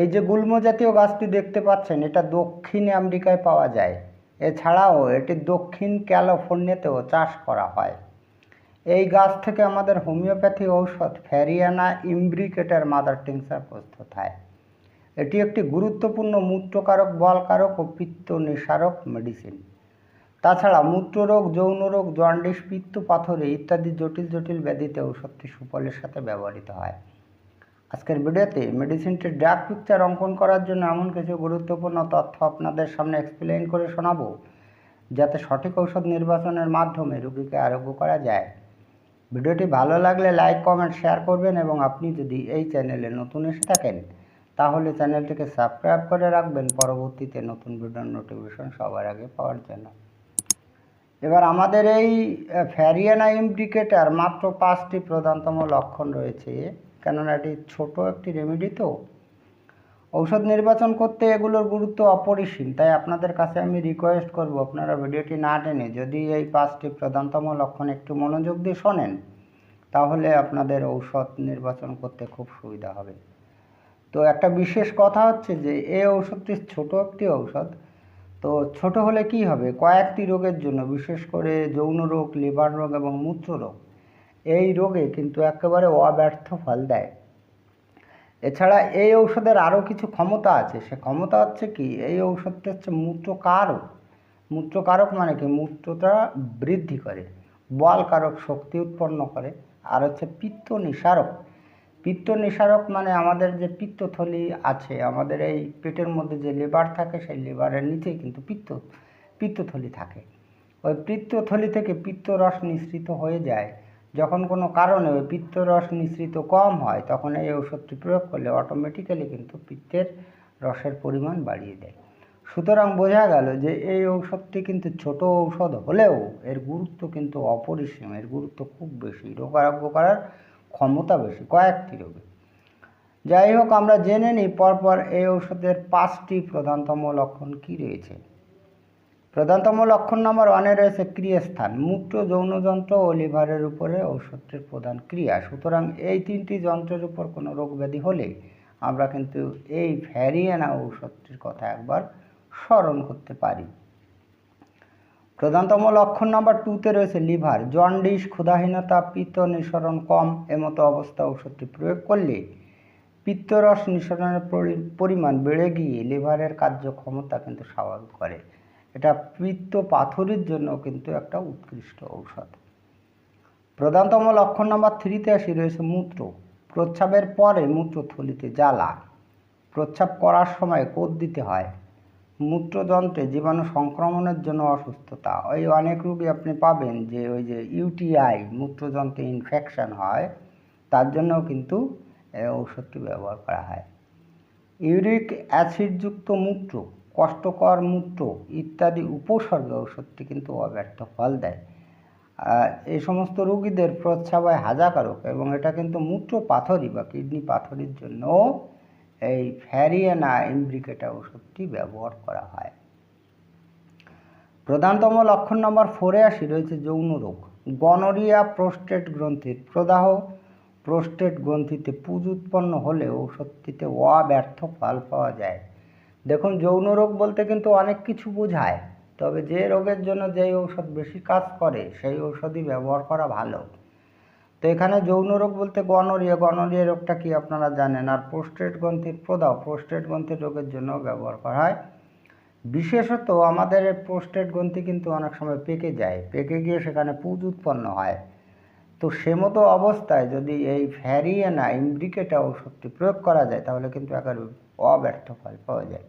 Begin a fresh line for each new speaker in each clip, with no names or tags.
এই যে গুল্ম জাতীয় গাছটি দেখতে পাচ্ছেন, এটা দক্ষিণ আমেরিকায় পাওয়া যায়। এছাড়াও এটি দক্ষিণ ক্যালিফোর্নিয়াতেও চাষ করা হয়। এই গাছ থেকে আমাদের হোমিওপ্যাথি ঔষধ ফ্যারিয়ানা ইমব্রিকেটের মাদার টিংসার প্রস্তুত হয় এটি একটি গুরুত্বপূর্ণ মূত্রকারক, বলকারক ও পিত্ত নিঃসারক মেডিসিন। তাছাড়া মূত্ররোগ যৌন রোগ জন্ডিস পিত্ত পাথরে ইত্যাদি জটিল জটিল ব্যাধিতে ঔষধটি সুফলের সাথে ব্যবহৃত হয়। আজকের ভিডিওতে মেডিসিনটির ড্রাগ পিকচার অঙ্কন করার জন্য এমন কিছু গুরুত্বপূর্ণ তথ্য আপনাদের সামনে এক্সপ্লেইন করে শোনাবো, যাতে সঠিক ঔষধ নির্বাচনের মাধ্যমে রোগীকে আরোগ্য করা যায়। ভিডিওটি ভালো লাগলে লাইক কমেন্ট শেয়ার করবেন এবং আপনি যদি এই চ্যানেলে নতুন এসে থাকেন, তাহলে চ্যানেলটিকে সাবস্ক্রাইব করে রাখবেন। পরবর্তীতে নতুন ভিডিওর নোটিফিকেশন সবার আগে পাওয়ার জন্য। এবার আমাদের এই ফ্যারিয়ানা ইমব্রিকেটার মাত্র পাঁচটি প্রধানতম লক্ষণ রয়েছে। কেননা এটি ছোট একটি রেমেডি তো। ঔষধ নির্বাচন করতে এগুলোর গুরুত্ব অপরিসীম, তাই আপনাদের কাছে আমি রিকোয়েস্ট করব আপনারা ভিডিওটি না টেনে যদি এই পাঁচটি প্রধানতম লক্ষণ একটু মনোযোগ দিয়ে শোনেন, তাহলে আপনাদের ঔষধ নির্বাচন করতে খুব সুবিধা হবে। তো একটা বিশেষ কথা হচ্ছে যে এই ঔষধটি ছোট একটি ঔষধ, তো ছোট হলে কি হবে? কয়েকটি রোগের জন্য, বিশেষ করে যৌন রোগ, লিভার রোগ এবং মূত্র রোগ। এই রোগে কিন্তু একেবারে অব্যর্থ ফল দেয়। এছাড়া এই ঔষধের আরও কিছু ক্ষমতা আছে। সে ক্ষমতা হচ্ছে কি? এই ঔষধটা হচ্ছে মূত্রকারক। মূত্রকারক মানে কি? মূত্রটা বৃদ্ধি করে বলকারক শক্তি উৎপন্ন করে, আর হচ্ছে পিত্ত নিঃসারক পিত্ত নিঃসারক মানে আমাদের যে পিত্তথলি আছে, আমাদের এই পেটের মধ্যে যে লিভার থাকে, সেই লিভারের নিচেই কিন্তু পিত্ত, পিত্তথলি থাকে। ওই পিত্তথলি থেকে পিত্তরস নিঃসৃত হয়ে যায়। যখন কোনো কারণে ওই পিত্তরস নিঃসৃত কম হয়, তখন এই ওষুধটি প্রয়োগ করলে অটোমেটিক্যালি কিন্তু পিত্তের রসের পরিমাণ বাড়িয়ে দেয়। সুতরাং বোঝা গেল যে এই ঔষধটি কিন্তু ছোট ঔষধ হলেও এর গুরুত্ব কিন্তু অপরিসীম, এর গুরুত্ব খুব বেশি রোগ আরোগ্য করার ক্ষমতা বেশি, কয়েকটি রোগে। যাই হোক, আমরা জেনে নিই পরপর এই ঔষধের পাঁচটি প্রধানতম লক্ষণ কি রয়েছে। প্রধানতম লক্ষণ নম্বর ওয়ানে রয়েছে ক্রিয়াস্থান। মূত্র, যৌনযন্ত্র ও লিভারের উপরে ঔষধটির প্রধান ক্রিয়া। সুতরাং এই তিনটি যন্ত্রের উপর কোনো রোগ ব্যাধি হলে আমরা কিন্তু এই ভ্যারিয়ানা ঔষধটির কথা একবার স্মরণ করতে পারি। প্রধানতম লক্ষণ নাম্বার টুতে রয়েছে লিভার। জন্ডিস, ক্ষুধাহীনতা, পিত্ত নিঃসরণ কম, এমতো অবস্থা ঔষধটি প্রয়োগ করলে পিত্তরস নিঃসরণের পরি- পরিমাণ বেড়ে গিয়ে লিভারের কার্যক্ষমতা কিন্তু স্বাভাবিক করে। এটা পিত্ত পাথরের জন্য কিন্তু একটা উৎকৃষ্ট ঔষধ। প্রধানতম লক্ষণ নাম্বার থ্রিতে আসি, রয়েছে মূত্র। প্রস্রাবের পরে মূত্রথলিতে জ্বালা। প্রস্রাব করার সময় কোদ দিতে হয়। মূত্রযন্ত্রে জীবাণু সংক্রমণের জন্য অসুস্থতা। ওই অনেক রোগী আপনি পাবেন যে ওই যে ইউটিআই মূত্রযন্ত্রে ইনফেকশান হয়, তার জন্যও কিন্তু এই ঔষধটি ব্যবহার করা হয়। ইউরিক অ্যাসিডযুক্ত মূত্র। কষ্টকর মূত্র ইত্যাদি উপসর্গে ঔষধটি কিন্তু অব্যর্থ ফল দেয়। এই সমস্ত রোগীদের প্রস্রাব হয় হাজাকারক এবং এটা কিন্তু মূত্র পাথরি বা কিডনি পাথরির জন্য এই ফ্যারিয়ানা ইমব্রিকেটা ওষুধটি ব্যবহার করা হয়। প্রধানতম লক্ষণ নম্বর ফোরে আসি, রয়েছে যৌন রোগ। গনোরিয়া প্রোস্টেট গ্রন্থির প্রদাহ। প্রোস্টেট গ্রন্থিতে পুজ উৎপন্ন হলে ঔষধটিতে অব্যর্থ ফল পাওয়া যায়। দেখুন, যৌন রোগ বলতে কিন্তু অনেক কিছু বোঝায়, তবে যে রোগের জন্য যেই ঔষধ বেশি কাজ করে, সেই ঔষধই ব্যবহার করা ভালো। তো এখানে যৌন রোগ বলতে গনোরিয়া গনোরিয়া রোগটা কি আপনারা জানেন? আর প্রোস্টেট গ্রন্থির প্রদাহ প্রোস্টেট গ্রন্থির রোগের জন্য ব্যবহার করা হয়। বিশেষত আমাদের প্রোস্টেট গ্রন্থি কিন্তু অনেক সময় পেকে যায়, পেকে গিয়ে সেখানে পুজ উৎপন্ন হয়। তো সে মতো অবস্থায় যদি এই ফ্যারিয়ানা ইমব্রিকেটা ওষুধটি প্রয়োগ করা যায়, তাহলে কিন্তু একেবারে অব্যর্থ ফল পাওয়া যায়।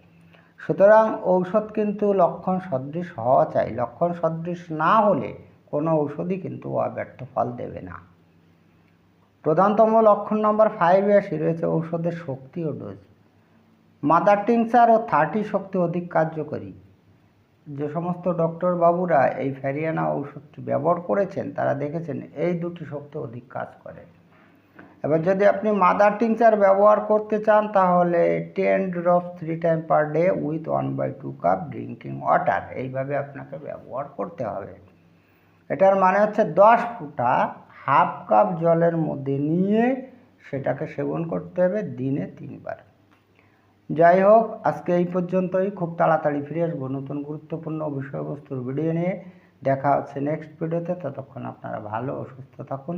সুতরাং ঔষধ কিন্তু লক্ষণ সদৃশ হওয়া চাই। লক্ষণ সদৃশ না হলে কোনো ঔষধই কিন্তু অব্যর্থ ফল দেবে না। প্রধানতম লক্ষণ নম্বর ফাইভে আসি, রয়েছে ঔষধের শক্তি ও ডোজ মাদার টিংচার ও থার্টি শক্তি অধিক কার্যকরী। যে সমস্ত ডক্টর বাবুরা এই ফ্যারিয়ানা ঔষধটি ব্যবহার করেছেন, তারা দেখেছেন এই দুটি শক্তি অধিক কাজ করে। এবার যদি আপনি মাদার টিংচার ব্যবহার করতে চান, তাহলে ten drop three time per day with one by two cup drinking water এইভাবে আপনাকে ব্যবহার করতে হবে। এটার মানে হচ্ছে দশ ফুটা হাফ কাপ জলের মধ্যে নিয়ে সেটাকে সেবন করতে হবে দিনে তিনবার। যাই হোক, আজকে এই পর্যন্তই। খুব তাড়াতাড়ি ফিরে আসব নতুন গুরুত্বপূর্ণ বিষয়বস্তুর ভিডিও নিয়ে। দেখা হচ্ছে নেক্সট ভিডিওতে ততক্ষণ আপনারা ভালো ও সুস্থ থাকুন।